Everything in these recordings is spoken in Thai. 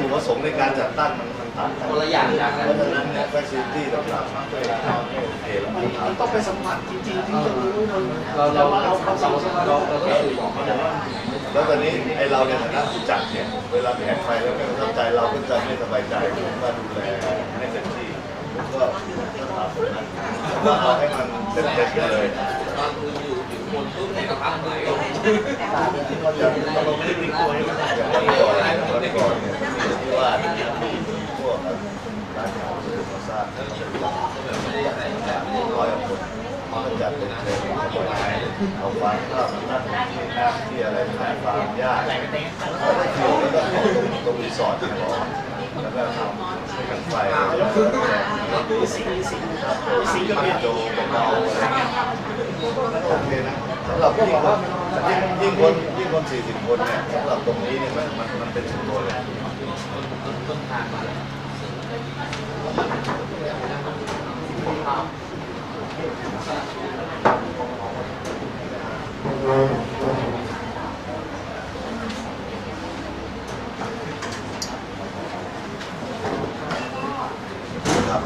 ถุประสงค์ในการจัดตั้งมันมันต่างกันคนละอย่างกัน เพราะฉะนั้นเนี่ย facility ต่างๆมันไม่โอเคแล้วมันมันต้องไปสัมผัสจริงๆถึงจะรู้มันเราเราแต่ว่าเราเราเราเราเราเราก็สื่อบอกเขาแต่ว่าแล้วตอนนี้ไอเราในฐานะผู้จัดเนี่ยเวลาแขกไปแล้วไม่ประทับใจเราก็จะไม่สบายใจผมว่าดูแลให้เต็มที่ผมก็ก็ตามนั้นว่าเอาให้มันเต็มๆไปเลยตอนคุณอยู่อยู่บนตู้ในกระพังเลย เราไม่ได้มีตัวให้มันอย่างที่ก่อนนะวันก่อนเนี่ยที่ว่ามีพวกร้านขายสุขภาพแล้วก็เป็นร้อยกว่าคนมันก็จัดเป็นเทรนด์เอาฟางข้าวนั่น้ำที่อะไรขายฟางหญ้าแล้วก็คิวแล้วก็ตรงรีสอร์ทขอกแล้วก็ทำกันไฟแล้วก็แจกมีสิ่งมีสิ่งมีสิ่งก็มีมีโจเบาอะไรเงี้ยโอเคนะสำหรับยิ่งคน ยิ่งคนยิ่งคนสี่สิบคนเนี่ยสำหรับตรงนี้เนี่ยมันมันมันเป็นชุมชนเลยต้นทางมาแล้ว ครับ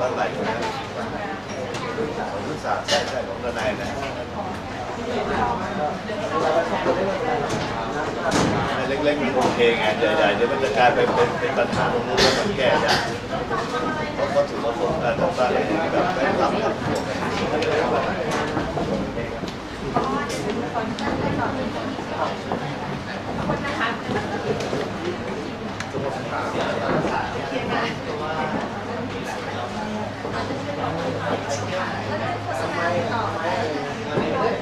บ้านไหลคนนั้นของยุทธศาสตร์ใช่ใช่ของทนายนะ เล็กๆมันโอเคไงใหญ่ๆเดี๋ยวมันจะกลายเป็นเป็นปัญหาตรงนู้นแล้วมันแก้ยากเพราะวัตถุประสงค์การจัดตั้งเนี่ยแบบไปทำกับพวกเอาฝากไว้นะสิ่งเชิญครับสวัสดีครับท่านค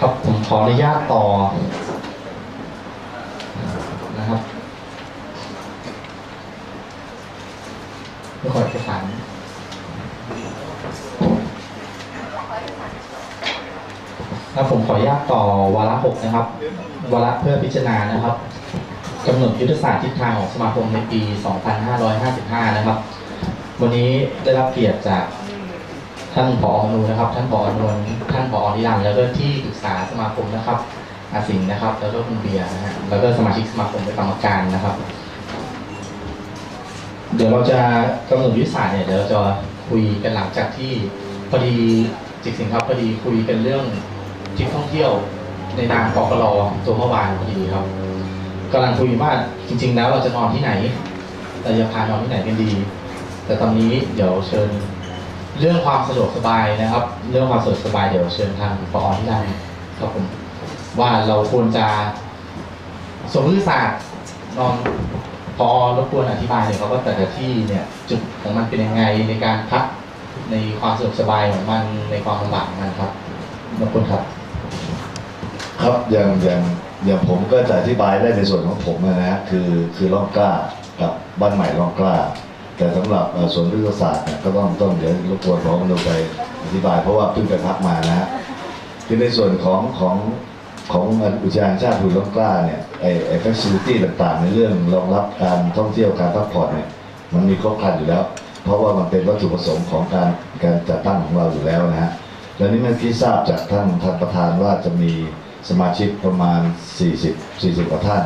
ครับผมขออนุญาตต่อนะครับเพื่อขอเอกสารครับผมขออนุญาตต่อวาระหกนะครับ วาระเพื่อพิจารณานะครับ กำหนดยุทธศาสตร์ทิศทางของสมาคมในปี 2555 นะครับ วันนี้ได้รับเกียรติจากท่านผออนูนะครับ ท่านผออนวลท่านผอนิรันดร์แล้วก็ที่ปรึกษาสมาคมนะครับ อาสิงห์นะครับ แล้วก็คุณเบียร์นะฮะ แล้วก็สมาชิกสมาคมเป็นกรรมการนะครับ เดี๋ยวเราจะกำหนดยุทธศาสตร์เนี่ยเดี๋ยวเราจะคุยกันหลังจากที่พอดีจิกสิงครับพอดีคุยกันเรื่องทริปท่องเที่ยวในนามกกรตัวเมื่อวานพอดีครับ กำลังคุยว่าจริง ๆ แล้วเราจะนอนที่ไหนเราจะพานอนที่ไหนกันดี แต่ตอนนี้เดี๋ยวเชิญเรื่องความสะดวกสบายนะครับ เรื่องความสะดวกสบายเดี๋ยวเชิญทางปอที่ได้ครับผมว่าเราควรจะสมมติศาสตร์ลองพอรบกวนอธิบายหน่ยครับว่าแต่ละที่เนี่ยจุดของมันเป็นยังไงในการพักในความสะดวกสบายของมันในความลำบากของมันครับรบกวนครับ ครับอย่างอย่าง อย่างผมก็จะอธิบายได้ในส่วนของผมนะฮะคือคือร่องกล้ากับบ้านใหม่ร่องกล้า แต่สำหรับส่วนวิทยาศาสตร์เนี่ยก็ต้องต้องเดี๋ยวรบกวนพอมนุไปอธิบายเพราะว่าเพิ่งไปพักมานะฮะคือในส่วนของของของอุทยานชาติภูร่องกล้าเนี่ยไอไอฟซิลิตี้ต่างๆ ในเรื่องรองรับการท่องเที่ยวการพักผ่อนเนี่ยมันมีครบครันอยู่แล้ว เพราะว่ามันเป็นวัตถุประสงค์ของการการจัดตั้งของเราอยู่แล้วนะฮะแล้วนี่เมื่อกี้ทราบจากท่านท่านประธานว่าจะมี สมาชิกประมาณ 40 40กว่าท่าน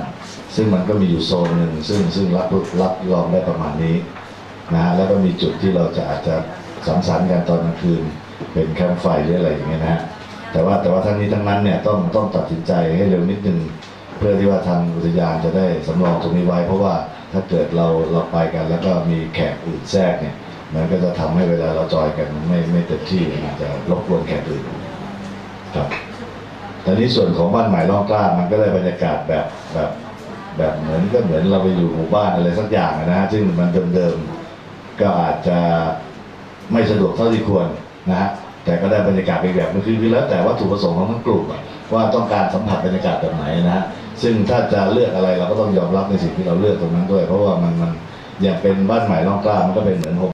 ซึ่งมันก็มีอยู่โซนหนึ่งซึ่งซึ่งรับรับรองได้ประมาณนี้นะฮะแล้วก็มีจุดที่เราจะอาจจะสังสรรค์กันตอนกลางคืน เป็นแคมป์ไฟหรืออะไรอย่างเงี้ยนะฮะแต่ว่าแต่ว่าทั้งนี้ทั้งนั้นเนี่ยต้องต้องตัดสินใจให้เร็วนิดนึงเพื่อที่ว่าทางอุทยานจะได้สำรองตรงนี้ไว้ เพราะว่าถ้าเกิดเราเราไปกัน แล้วก็มีแขกอื่นแทรกเนี่ยมันก็จะทำให้เวลาเราจอยกันไม่ไม่เต็มที่อาจจะรบกวนแขกอื่นครับ ต่นี้ส่วนของบ้านใหม่ร่องกล้ามันก็ได้บรรยากาศแบบแบบแบบเหมือนก็เหมือนเราไปอยู่หมู่บ้านอะไรสักอย่างนะฮะซึ่งมันเดิมๆก็อาจจะไม่สะดวกเท่าที่ควรนะฮะแต่ก็ได้บรรยากาศอีกแบบนึงคือแล้วแต่วัตถุประสงค์ของทั้งกลุ่มว่าต้องการสัมผัสบรรยากาศแบบไหนนะฮะซึ่งถ้าจะเลือกอะไรเราก็ต้องยอมรับในสิ่งที่เราเลือกตรงนั้นด้วย เพราะว่ามันมันอย่างเป็นบ้านใหม่ร่องกล้ามันก็เป็นเหมือนโฮม